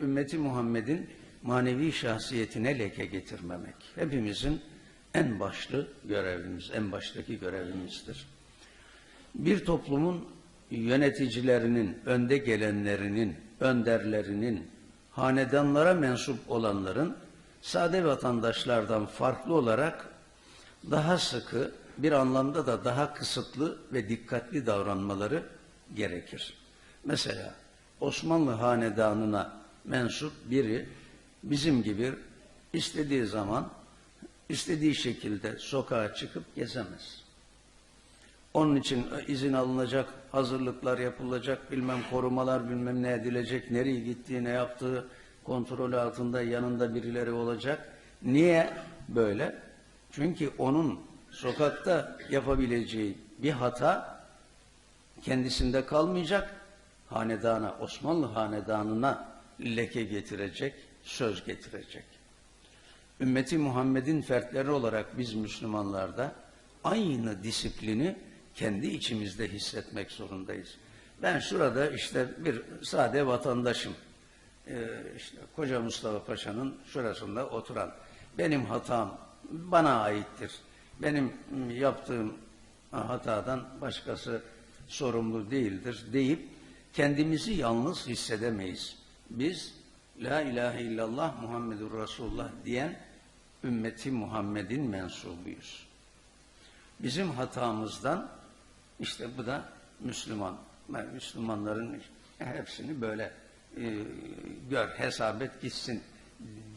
ümmeti Muhammed'in manevi şahsiyetine leke getirmemek. Hepimizin en başlı görevimiz, en baştaki görevimizdir. Bir toplumun yöneticilerinin, önde gelenlerinin, önderlerinin, hanedanlara mensup olanların sade vatandaşlardan farklı olarak daha sıkı, bir anlamda da daha kısıtlı ve dikkatli davranmaları gerekir. Mesela Osmanlı hanedanına mensup biri bizim gibi istediği zaman istediği şekilde sokağa çıkıp gezemez. Onun için izin alınacak, hazırlıklar yapılacak, bilmem korumalar bilmem ne edilecek, nereye gittiği, ne yaptığı kontrol altında yanında birileri olacak. Niye böyle? Çünkü onun sokakta yapabileceği bir hata kendisinde kalmayacak, hanedana, Osmanlı hanedanına leke getirecek, söz getirecek. Ümmeti Muhammed'in fertleri olarak biz Müslümanlar da aynı disiplini kendi içimizde hissetmek zorundayız. Ben şurada işte bir sade vatandaşım. Ee, işte Koca Mustafa Paşa'nın şurasında oturan. Benim hatam bana aittir. Benim yaptığım hatadan başkası sorumlu değildir deyip kendimizi yalnız hissedemeyiz. Biz La ilahe illallah Muhammedur Resulullah diyen ümmeti Muhammed'in mensubuyuz. Bizim hatamızdan işte bu da Müslüman. Yani Müslümanların hepsini böyle e, gör, hesap et gitsin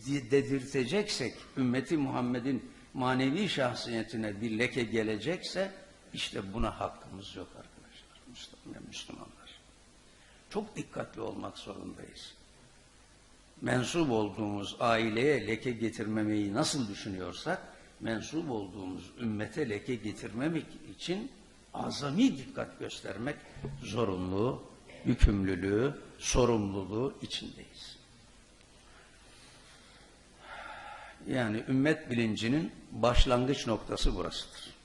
di- dedirteceksek, ümmeti Muhammed'in manevi şahsiyetine bir leke gelecekse işte buna hakkımız yok arkadaşlar. Müslüman, Müslümanlar. Çok dikkatli olmak zorundayız. Mensup olduğumuz aileye leke getirmemeyi nasıl düşünüyorsak, mensup olduğumuz ümmete leke getirmemek için azami dikkat göstermek zorunluluğu, yükümlülüğü, sorumluluğu içindeyiz. Yani ümmet bilincinin başlangıç noktası burasıdır.